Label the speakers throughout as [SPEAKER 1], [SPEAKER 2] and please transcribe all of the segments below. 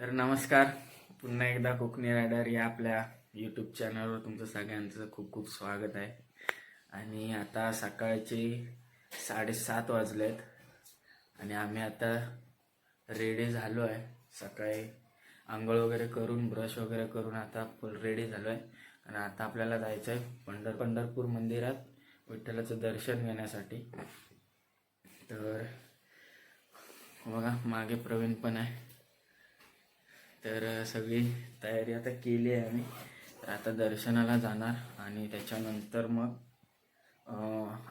[SPEAKER 1] तर नमस्कार. पुन्हा एकदा कोकणी रायडर या आपल्या यूट्यूब चॅनलवर तुमचं सगळ्यांचं खूप खूप स्वागत आहे. आणि आता सकाळचे साडेसात वाजलेत. आणि आम्ही आता रेडी झालो आहे. सकाळी आंघोळ वगैरे करून ब्रश वगैरे करून आता फुल रेडी झालो आहे आणि आता आपल्याला जायचं आहे पंढर पंढरपूर मंदिरात विठ्ठलाचं दर्शन घेण्यासाठी. तर बघा मागे प्रवीण पण आहे. तर सगळी तयारी आता केली आहे आम्ही. तर आता दर्शनाला जाणार आणि त्याच्यानंतर मग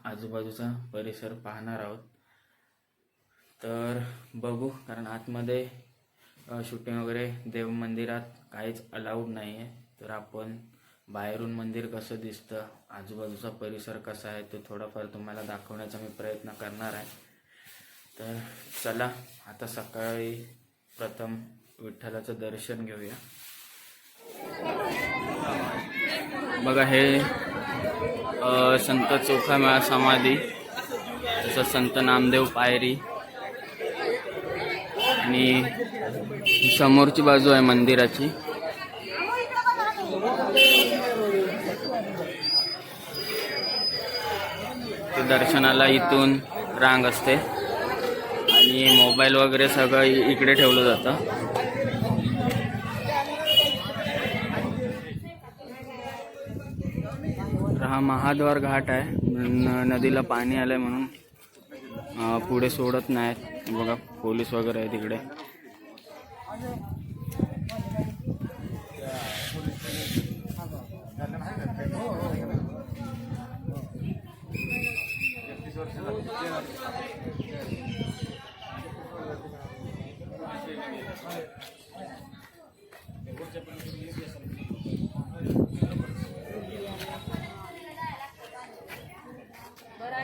[SPEAKER 1] आजूबाजूचा परिसर पाहणार आहोत. तर बघू कारण आतमध्ये शूटिंग वगैरे देव मंदिरात काहीच अलाउड नाही आहे तर आपण बाहेरून मंदिर कसं दिसतं आजूबाजूचा परिसर कसा आहे तो थोडाफार तुम्हाला दाखवण्याचा मी प्रयत्न करणार आहे. तर चला आता सकाळी प्रथम विठ्ठलाचं दर्शन घेऊया. बघा हे संत चोखामेळा समाधी तसं संत नामदेव पायरी. आणि समोरची बाजू आहे मंदिराची. दर्शनाला इथून रांग असते. आणि मोबाईल वगैरे सगळं इकडे ठेवलं जातं. हा महाद्वार घाट है न- नदीला पाणी आलंय म्हणून. अं, पुढे सोडत नाहीत. बघा पोलीस वगैरे आहे तिकडे.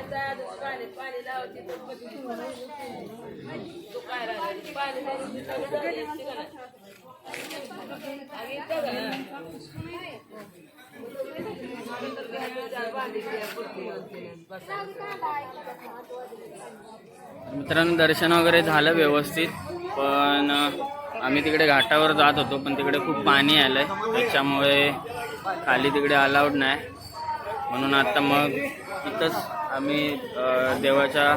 [SPEAKER 2] पाणी पाणी लावते काय पाणी
[SPEAKER 1] मित्रांनो दर्शन वगैरे झालं व्यवस्थित पण आम्ही तिकडे घाटावर जात होतो पण तिकडे खूप पाणी आलंय. त्याच्यामुळे खाली तिकडे अलाउड नाही. म्हणून आता मग इथंच आम्ही देवाच्या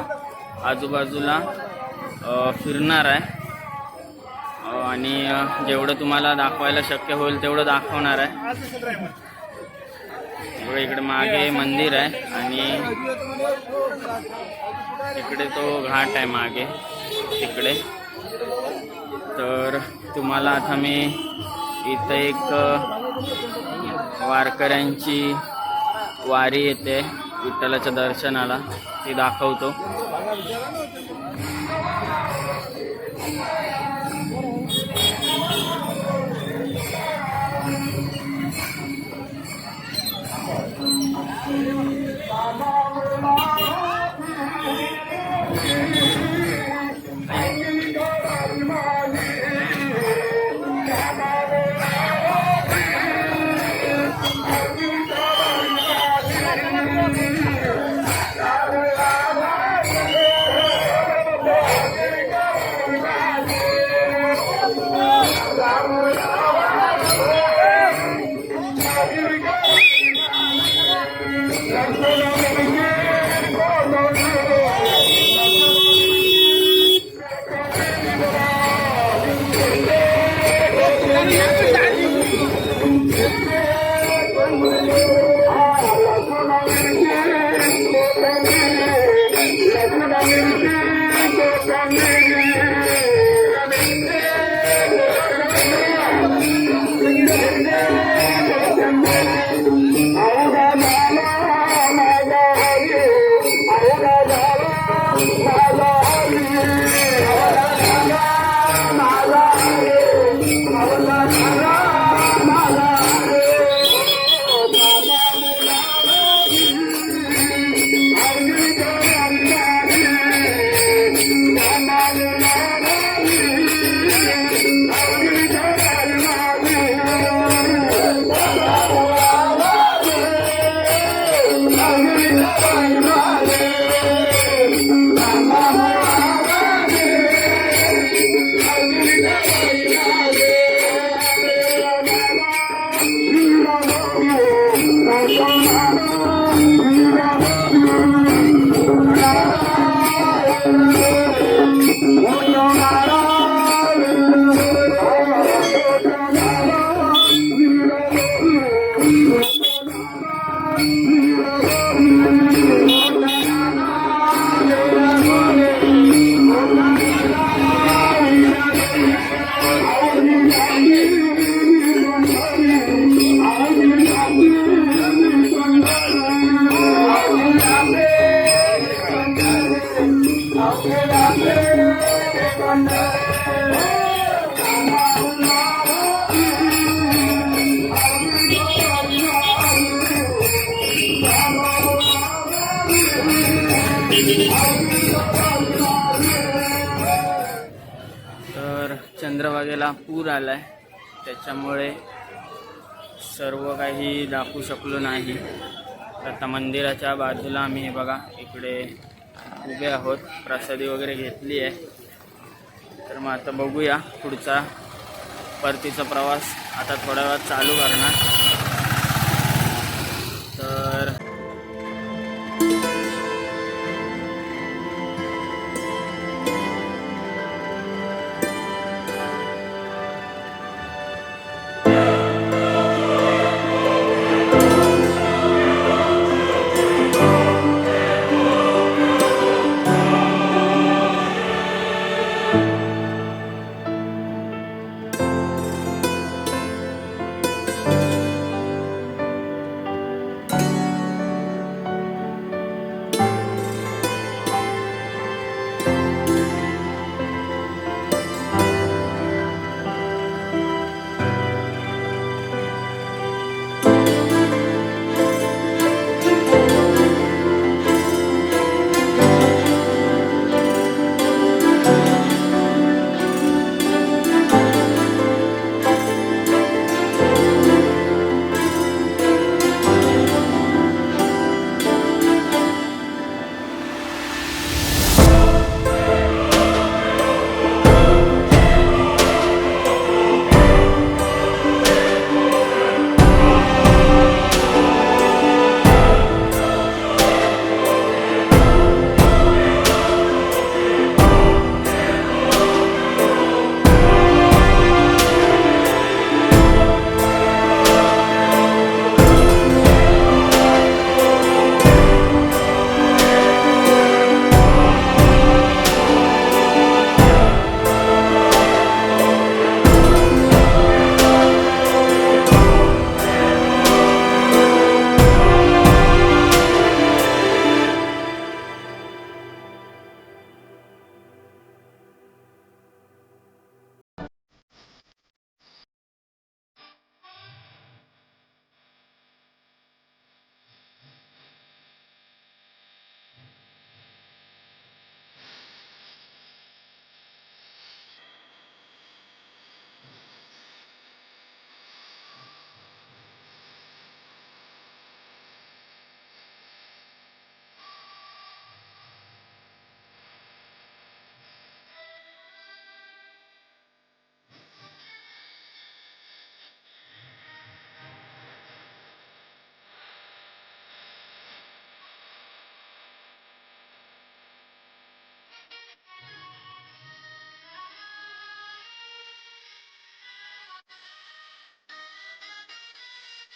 [SPEAKER 1] आजूबाजूला फिरणार आहे. आणि जेवढं तुम्हाला दाखवायला शक्य होईल तेवढं दाखवणार आहे. इकडे मागे मंदिर आहे आणि तिकडे तो घाट आहे मागे तिकडे. तर तुम्हाला आता मी इथं एक वारकऱ्यांची वारी येते. विठ्ठलाच्या दर्शनाला ती दाखवतो. तर चंद्रभागेला पूर आलाय. त्याच्यामुळे सर्व काही दाखवू शकलो नाही. आता मंदिराच्या बाजूला आम्ही हे बघा इकडे उभे आहोत. प्रसादी वगैरे घेतली आहे. तर मग आता बघूया पुढचा परतीचा प्रवास. आता थोड्या वेळात चालू करणार.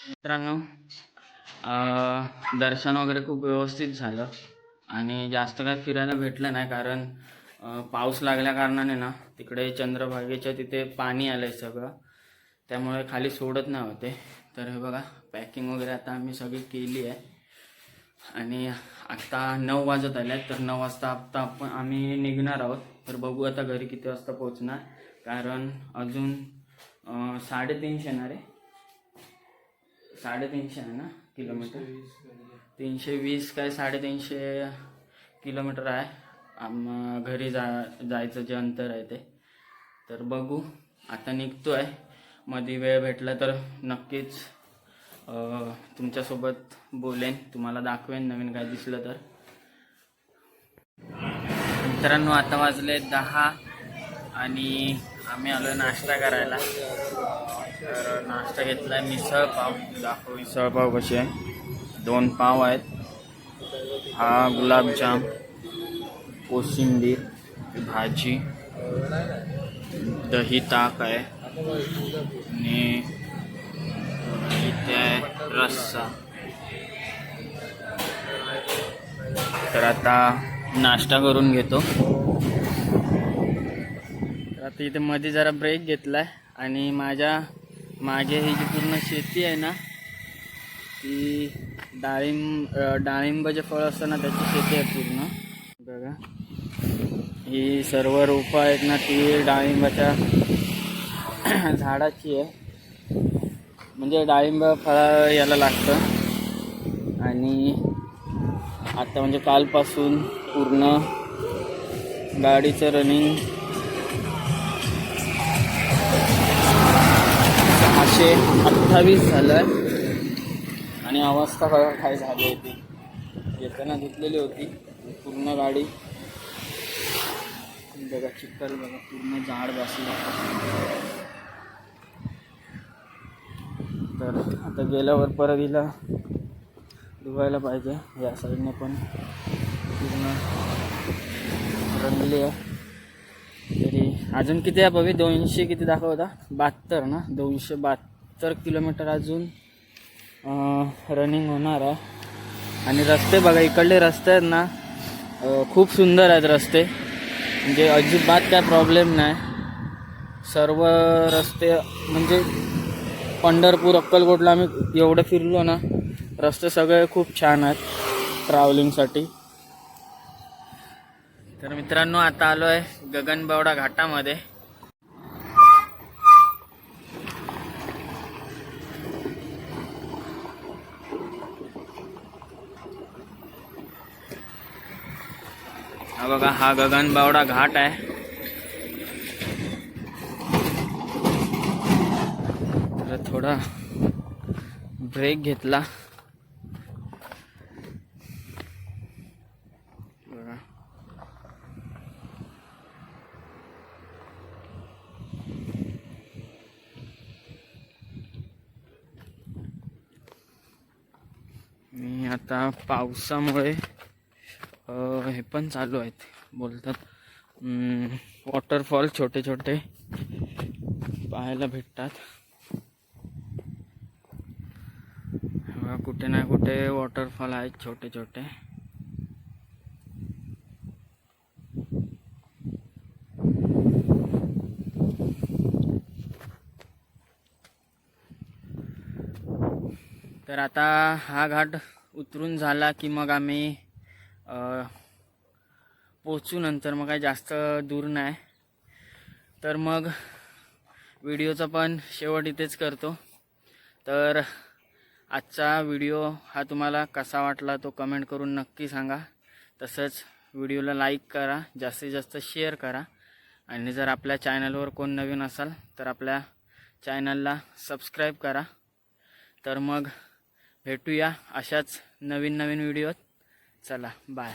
[SPEAKER 1] मित्रांनो दर्शन वगैरे खूप व्यवस्थित झालं. आणि जास्त काय फिरायला भेटलं नाही कारण पाऊस लागल्या कारणाने ना तिकडे चंद्रभागेच्या तिथे पाणी आलं आहे सगळं. त्यामुळे खाली सोडत नाही होते. तर हे बघा पॅकिंग वगैरे आता आम्ही सगळी केली आहे. आणि आत्ता नऊ वाजत आले तर नऊ वाजता आत्ता आपण आम्ही निघणार आहोत. तर बघू आता घरी किती वाजता पोहोचणार. कारण अजून साडेतीनशे येणार आहे. साडेतीनशे आहे ना किलोमीटर? तीनशे वीस काय साडेतीनशे किलोमीटर आहे. आम घरी जा जायचं जे अंतर आहे ते. तर बघू आता निघतोय. मध्ये वेळ भेटला तर नक्कीच तुमच्यासोबत बोलेन. तुम्हाला दाखवेन नवीन काय दिसलं तर. मित्रांनो आता वाजले दहा आणि आम्ही आलो नाश्ता करायला. तर नाश्ता घेतला मिसळ पाव दाखव मिसळ पाव कशी आहे? दोन पाव आहेत. हा गुलाबजाम कोशिंबीर भाजी दही ताक आहे. आणि इथे आहे रस्सा. तर आता नाश्ता करून घेतो. तर आता इथे मध्ये जरा ब्रेक घेतला आहे आणि माझ्या मागे ही जी पूर्ण शेती आहे ना ती डाळिंब डाळिंबाचे फळं फळ असतं ना त्याची शेती आहे पूर्ण. बघा. ही सर्व रोपं आहेत ना ती डाळिंबाच्या झाडाची आहे. म्हणजे डाळिंब फळा याला लागतं. आणि आता म्हणजे कालपासून पूर्ण गाडीचं रनिंग एकशे अठ्ठावीस झालं आहे आणि अवस्था बघा काय झाली होती? येताना धुतलेली होती. पूर्ण गाडी. बघा चिखल बघा पूर्ण झाड बसलं. तर आता गेल्यावर परत हिला धुवायला पाहिजे. या साईडने पण पूर्ण रंगली आहे. अजून किती आहे बघी दोनशे किती दाखवता बहात्तर ना? दोनशे बहात्तर किलोमीटर अजून रनिंग होणार आहे. आणि रस्ते बघा इकडले रस्ते आहेत ना खूप सुंदर आहेत रस्ते. म्हणजे अजिबात काय प्रॉब्लेम नाही. सर्व रस्ते म्हणजे पंढरपूर अक्कलकोटला आम्ही एवढं फिरलो ना रस्ते सगळे खूप छान आहेत ट्रॅव्हलिंगसाठी तर मित्रांनो आता आलो आहे गगनबावडा घाटामध्ये. हा बघा हा गगनबावडा घाट आहे. तर थोडा ब्रेक घेतला बघा आणि आता पावसामुळे हे पण चालू आहेत बोलतात. वॉटरफॉल छोटे छोटे पाहायला भेटतात. कुठे ना कुठे वॉटरफॉल आहेत छोटे छोटे. तर आता हा घाट उतरून झाला की मग आम्ही पोचू नंतर. मग काही जास्त दूर नाही. तर मग व्हिडिओचा पण शेवट इथेच करतो. तर आजचा व्हिडिओ हा तुम्हाला कसा वाटला तो कमेंट करून नक्की सांगा. तसंच व्हिडिओला लाईक करा जास्तीत जास्त शेअर करा. आणि जर आपल्या चॅनलवर कोण नवीन असाल तर आपल्या चॅनलला सबस्क्राईब करा. तर मग भेटूया अशाच नवीन नवीन व्हिडिओत. चला बाय